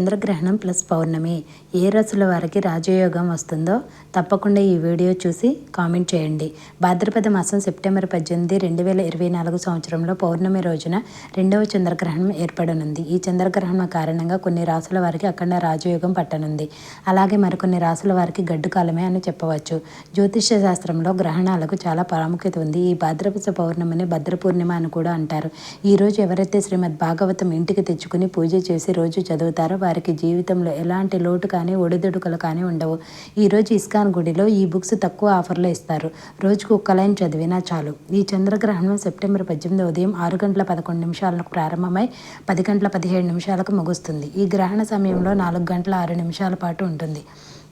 చంద్రగ్రహణం ప్లస్ పౌర్ణమి. ఏ రాశుల వారికి రాజయోగం వస్తుందో తప్పకుండా ఈ వీడియో చూసి కామెంట్ చేయండి. భాద్రపద మాసం సెప్టెంబర్ పద్దెనిమిది రెండు వేల ఇరవై నాలుగు సంవత్సరంలో పౌర్ణమి రోజున రెండవ చంద్రగ్రహణం ఏర్పడనుంది. ఈ చంద్రగ్రహణం కారణంగా కొన్ని రాసుల వారికి అఖండ రాజయోగం పట్టనుంది. అలాగే మరికొన్ని రాసుల వారికి గడ్డు కాలమే అని చెప్పవచ్చు. జ్యోతిష్య శాస్త్రంలో గ్రహణాలకు చాలా ప్రాముఖ్యత ఉంది. ఈ భాద్రపద పౌర్ణమిని భద్ర పూర్ణిమ అని కూడా అంటారు. ఈరోజు ఎవరైతే శ్రీమద్ భాగవతం ఇంటికి తెచ్చుకుని పూజ చేసి రోజు చదువుతారో వారికి జీవితంలో ఎలాంటి లోటు కానీ ఒడిదుడుకులు కానీ ఉండవు. ఈరోజు ఇస్కాన్ గుడిలో ఈ బుక్స్ తక్కువ ఆఫర్లో ఇస్తారు. రోజుకు ఒక్క లైన్ చదివినా చాలు. ఈ చంద్రగ్రహణం సెప్టెంబర్ పద్దెనిమిది ఉదయం ఆరు గంటల పదకొండు నిమిషాలకు ప్రారంభమై పది గంటల పదిహేడు నిమిషాలకు ముగుస్తుంది. ఈ గ్రహణ సమయంలో నాలుగు గంటల ఆరు నిమిషాల పాటు ఉంటుంది.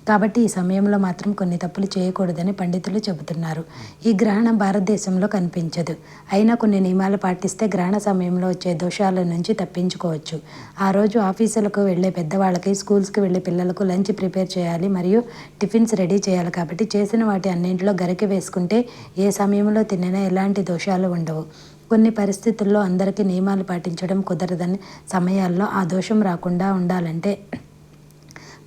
కాబట్టి ఈ సమయంలో మాత్రం కొన్ని తప్పులు చేయకూడదని పండితులు చెబుతున్నారు. ఈ గ్రహణం భారతదేశంలో కనిపించదు. అయినా కొన్ని నియమాలు పాటిస్తే గ్రహణ సమయంలో వచ్చే దోషాల నుంచి తప్పించుకోవచ్చు. ఆ రోజు ఆఫీసులకు వెళ్ళే పెద్దవాళ్ళకి స్కూల్స్కి వెళ్ళే పిల్లలకు లంచ్ ప్రిపేర్ చేయాలి మరియు టిఫిన్స్ రెడీ చేయాలి కాబట్టి చేసిన వాటి అన్నింటిలో గరికి వేసుకుంటే ఏ సమయంలో తినినా ఎలాంటి దోషాలు ఉండవు. కొన్ని పరిస్థితుల్లో అందరికీ నియమాలు పాటించడం కుదరదని సమయాల్లో ఆ దోషం రాకుండా ఉండాలంటే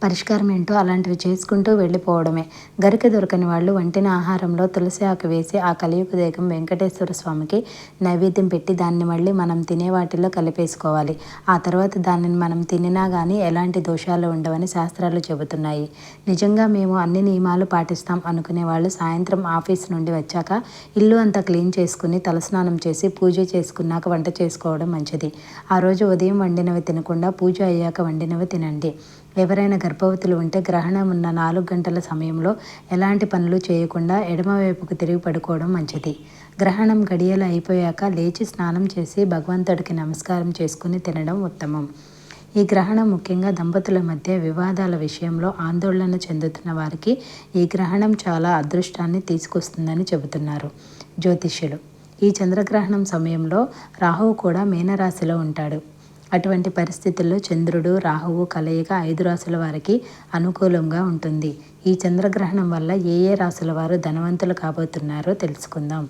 పరిష్కారం ఏంటో అలాంటివి చేసుకుంటూ వెళ్ళిపోవడమే. గరిక దొరకని వాళ్ళు వంటిన ఆహారంలో తులసి ఆకు వేసి ఆ కలియుగ దేగం వెంకటేశ్వర స్వామికి నైవేద్యం పెట్టి దాన్ని మళ్ళీ మనం తినే వాటిలో కలిపేసుకోవాలి. ఆ తర్వాత దానిని మనం తినినా కానీ ఎలాంటి దోషాలు ఉండవని శాస్త్రాలు చెబుతున్నాయి. నిజంగా మేము అన్ని నియమాలు పాటిస్తాం అనుకునే వాళ్ళు సాయంత్రం ఆఫీస్ నుండి వచ్చాక ఇల్లు అంతా క్లీన్ చేసుకుని తలస్నానం చేసి పూజ చేసుకున్నాక వంట చేసుకోవడం మంచిది. ఆ రోజు ఉదయం వండినవి తినకుండా పూజ అయ్యాక వండినవి తినండి. ఎవరైనా గర్భవతులు ఉంటే గ్రహణం ఉన్న నాలుగు గంటల సమయంలో ఎలాంటి పనులు చేయకుండా ఎడమవైపుకు తిరిగి పడుకోవడం మంచిది. గ్రహణం గడియలు అయిపోయాక లేచి స్నానం చేసి భగవంతుడికి నమస్కారం చేసుకుని తినడం ఉత్తమం. ఈ గ్రహణం ముఖ్యంగా దంపతుల మధ్య వివాదాల విషయంలో ఆందోళన చెందుతున్న వారికి ఈ గ్రహణం చాలా అదృష్టాన్ని తీసుకొస్తుందని చెబుతున్నారు జ్యోతిష్యులు. ఈ చంద్రగ్రహణం సమయంలో రాహువు కూడా మీనరాశిలో ఉంటాడు. అటువంటి పరిస్థితుల్లో చంద్రుడు రాహువు కలయిక ఐదు రాసుల వారికి అనుకూలంగా ఉంటుంది. ఈ చంద్రగ్రహణం వల్ల ఏ ఏ రాసుల వారు ధనవంతులు కాబోతున్నారో తెలుసుకుందాం.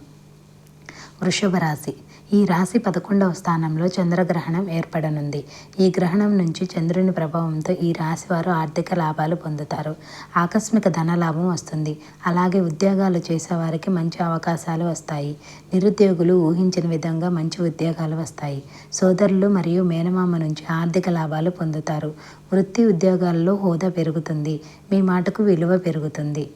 వృషభ రాశి. ఈ రాశి పదకొండవ స్థానంలో చంద్రగ్రహణం ఏర్పడనుంది. ఈ గ్రహణం నుంచి చంద్రుని ప్రభావంతో ఈ రాశి వారు ఆర్థిక లాభాలు పొందుతారు. ఆకస్మిక ధన లాభం వస్తుంది. అలాగే ఉద్యోగాలు చేసేవారికి మంచి అవకాశాలు వస్తాయి. నిరుద్యోగులు ఊహించిన విధంగా మంచి ఉద్యోగాలు వస్తాయి. సోదరులు మరియు మేనమామ నుంచి ఆర్థిక లాభాలు పొందుతారు. వృత్తి ఉద్యోగాల్లో హోదా పెరుగుతుంది. మీ మాటకు విలువ పెరుగుతుంది.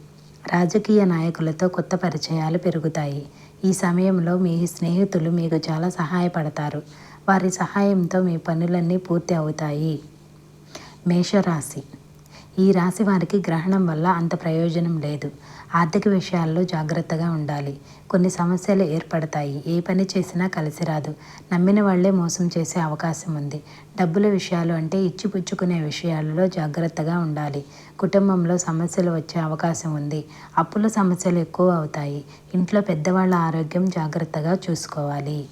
రాజకీయ నాయకులతో కొత్త పరిచయాలు పెరుగుతాయి. ఈ సమయంలో మీ స్నేహితులు మీకు చాలా సహాయపడతారు. వారి సహాయంతో మీ పనులన్నీ పూర్తి అవుతాయి. మేషరాశి. ఈ రాశి వారికి గ్రహణం వల్ల అంత ప్రయోజనం లేదు. ఆర్థిక విషయాల్లో జాగ్రత్తగా ఉండాలి. కొన్ని సమస్యలు ఏర్పడతాయి. ఏ పని చేసినా కలిసి రాదు. నమ్మిన వాళ్ళే మోసం చేసే అవకాశం ఉంది. డబ్బుల విషయాలు అంటే ఇచ్చిపుచ్చుకునే విషయాలలో జాగ్రత్తగా ఉండాలి. కుటుంబంలో సమస్యలు వచ్చే అవకాశం ఉంది. అప్పుల సమస్యలు ఎక్కువ అవుతాయి. ఇంట్లో పెద్దవాళ్ళ ఆరోగ్యం జాగ్రత్తగా చూసుకోవాలి.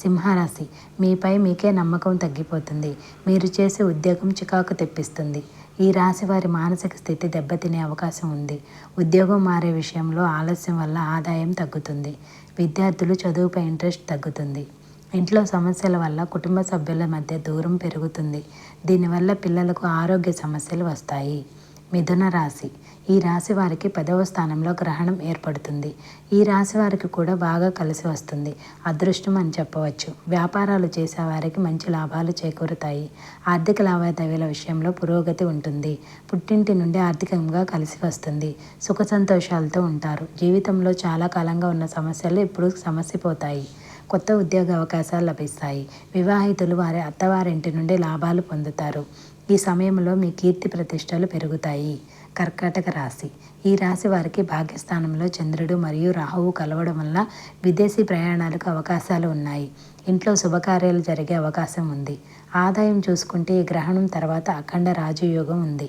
సింహరాశి. మీపై మీకే నమ్మకం తగ్గిపోతుంది. మీరు చేసే ఉద్యోగం చికాకు తెప్పిస్తుంది. ఈ రాశి వారి మానసిక స్థితి దెబ్బతినే అవకాశం ఉంది. ఉద్యోగం మారే విషయంలో ఆలస్యం వల్ల ఆదాయం తగ్గుతుంది. విద్యార్థులు చదువుపై ఇంట్రెస్ట్ తగ్గుతుంది. ఇంట్లో సమస్యల వల్ల కుటుంబ సభ్యుల మధ్య దూరం పెరుగుతుంది. దీనివల్ల పిల్లలకు ఆరోగ్య సమస్యలు వస్తాయి. మిథున రాశి. ఈ రాశి వారికి పదవ స్థానంలో గ్రహణం ఏర్పడుతుంది. ఈ రాశి వారికి కూడా బాగా కలిసి వస్తుంది. అదృష్టం అని చెప్పవచ్చు. వ్యాపారాలు చేసేవారికి మంచి లాభాలు చేకూరుతాయి. ఆర్థిక లావాదేవీల విషయంలో పురోగతి ఉంటుంది. పుట్టింటి నుండి ఆర్థికంగా కలిసి వస్తుంది. సుఖ సంతోషాలతో ఉంటారు. జీవితంలో చాలా కాలంగా ఉన్న సమస్యలు ఇప్పుడు సమస్యపోతాయి కొత్త ఉద్యోగ అవకాశాలు లభిస్తాయి. వివాహితులు వారి అత్తవారింటి నుండి లాభాలు పొందుతారు. ఈ సమయంలో మీ కీర్తి ప్రతిష్టలు పెరుగుతాయి. కర్కాటక రాశి. ఈ రాశి వారికి భాగ్యస్థానంలో చంద్రుడు మరియు రాహువు కలవడం వల్ల విదేశీ ప్రయాణాలకు అవకాశాలు ఉన్నాయి. ఇంట్లో శుభకార్యాలు జరిగే అవకాశం ఉంది. ఆదాయం చూసుకుంటే ఈ గ్రహణం తర్వాత అఖండ రాజయోగం ఉంది.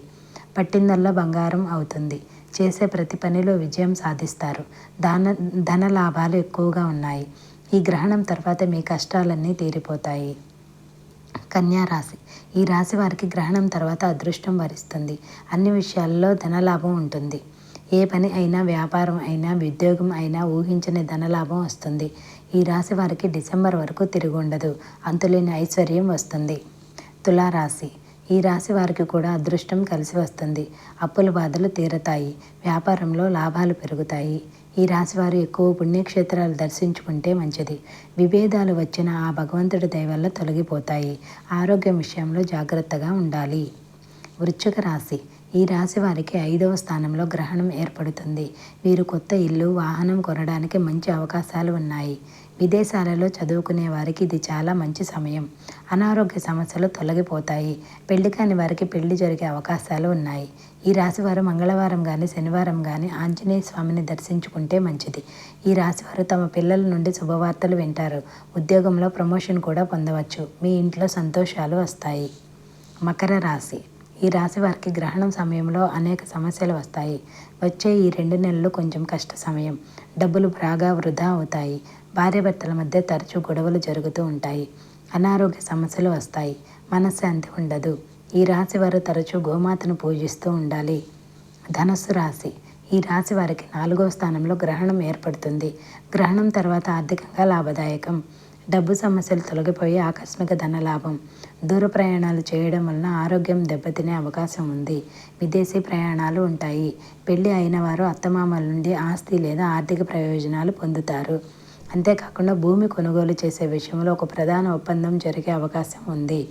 పట్టిందల్లో బంగారం అవుతుంది. చేసే ప్రతి పనిలో విజయం సాధిస్తారు. ధన ధన లాభాలు ఎక్కువగా ఉన్నాయి. ఈ గ్రహణం తర్వాత మీ కష్టాలన్నీ తీరిపోతాయి. కన్యా రాశి. ఈ రాశి వారికి గ్రహణం తర్వాత అదృష్టం వరిస్తుంది. అన్ని విషయాల్లో ధనలాభం ఉంటుంది. ఏ పని అయినా వ్యాపారం అయినా ఉద్యోగం అయినా ఊహించని ధనలాభం వస్తుంది. ఈ రాశి వారికి డిసెంబర్ వరకు తిరిగి ఉండదు. అంతులేని ఐశ్వర్యం వస్తుంది. తులారాశి. ఈ రాశి వారికి కూడా అదృష్టం కలిసి వస్తుంది. అప్పుల బాధలు తీరతాయి. వ్యాపారంలో లాభాలు పెరుగుతాయి. ఈ రాశివారు ఎక్కువ పుణ్యక్షేత్రాలు దర్శించుకుంటే మంచిది. విభేదాలు వచ్చిన ఆ భగవంతుడి దయ వల్ల తొలగిపోతాయి. ఆరోగ్యం విషయంలో జాగ్రత్తగా ఉండాలి. వృశ్చిక రాశి. ఈ రాశి వారికి ఐదవ స్థానంలో గ్రహణం ఏర్పడుతుంది. వీరు కొత్త ఇల్లు వాహనం కొనడానికి మంచి అవకాశాలు ఉన్నాయి. విదేశాలలో చదువుకునే వారికి ఇది చాలా మంచి సమయం. అనారోగ్య సమస్యలు తొలగిపోతాయి. పెళ్ళి కాని వారికి పెళ్ళి జరిగే అవకాశాలు ఉన్నాయి. ఈ రాశివారు మంగళవారం కానీ శనివారం కానీ ఆంజనేయ స్వామిని దర్శించుకుంటే మంచిది. ఈ రాశివారు తమ పిల్లల నుండి శుభవార్తలు వింటారు. ఉద్యోగంలో ప్రమోషన్ కూడా పొందవచ్చు. మీ ఇంట్లో సంతోషాలు వస్తాయి. మకర రాశి. ఈ రాశి వారికి గ్రహణం సమయంలో అనేక సమస్యలు వస్తాయి. వచ్చే ఈ రెండు నెలలు కొంచెం కష్ట సమయం. డబ్బులు బాగా వృధా అవుతాయి. భార్యాభర్తల మధ్య తరచూ గొడవలు జరుగుతూ ఉంటాయి. అనారోగ్య సమస్యలు వస్తాయి. మనశ్శాంతి ఉండదు. ఈ రాశి వారు తరచూ గోమాతను పూజిస్తూ ఉండాలి. ధనస్సు రాశి. ఈ రాశి వారికి నాలుగో స్థానంలో గ్రహణం ఏర్పడుతుంది. గ్రహణం తర్వాత ఆర్థికంగా లాభదాయకం. డబ్బు సమస్యలు తొలగిపోయి ఆకస్మిక ధన లాభం దూర ప్రయాణాలు చేయడం వలన ఆరోగ్యం దెబ్బతినే అవకాశం ఉంది. విదేశీ ప్రయాణాలు ఉంటాయి. పెళ్ళి అయిన వారు అత్తమామల నుండి ఆస్తి లేదా ఆర్థిక ప్రయోజనాలు పొందుతారు. అంతేకాకుండా భూమి కొనుగోలు చేసే విషయంలో ఒక ప్రధాన ఒప్పందం జరిగే అవకాశం ఉంది.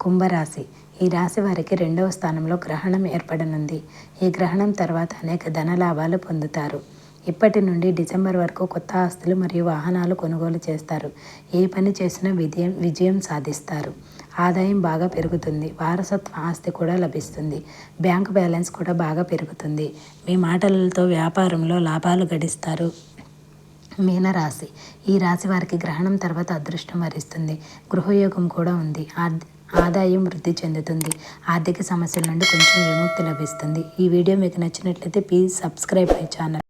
కుంభరాశి. ఈ రాశి వారికి రెండవ స్థానంలో గ్రహణం ఏర్పడనుంది. ఈ గ్రహణం తర్వాత అనేక ధన లాభాలు పొందుతారు. ఇప్పటి నుండి డిసెంబర్ వరకు కొత్త ఆస్తులు మరియు వాహనాలు కొనుగోలు చేస్తారు. ఏ పని చేసినా విజయం విజయం సాధిస్తారు. ఆదాయం బాగా పెరుగుతుంది. వారసత్వ ఆస్తి కూడా లభిస్తుంది. బ్యాంక్ బ్యాలెన్స్ కూడా బాగా పెరుగుతుంది. మీ మాటలతో వ్యాపారంలో లాభాలు గడిస్తారు. మీనరాశి. ఈ రాశి వారికి గ్రహణం తర్వాత అదృష్టం వరిస్తుంది. గృహయోగం కూడా ఉంది. ఆదాయం వృద్ధి చెందుతుంది. ఆర్థిక సమస్యల నుండి కొంచెం విముక్తి లభిస్తుంది. ఈ వీడియో మీకు నచ్చినట్లయితే ప్లీజ్ సబ్స్క్రైబ్ మై ఛానల్.